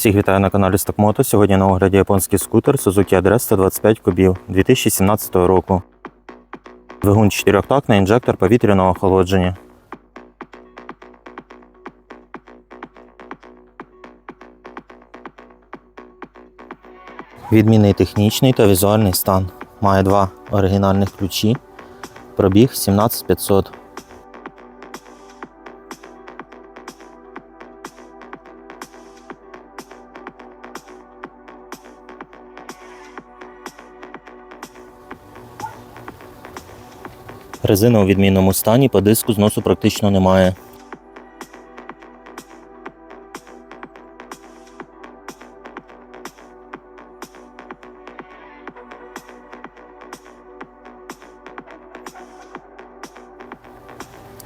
Всіх вітаю на каналі Стокмото. Сьогодні на огляді японський скутер Suzuki Address 125 кубів 2017 року. Двигун 4-тактний інжектор повітряного охолодження. Відмінний технічний та візуальний стан. Має два оригінальних ключі. Пробіг 17500. Резина у відмінному стані, по диску зносу практично немає.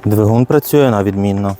Двигун працює на відмінно.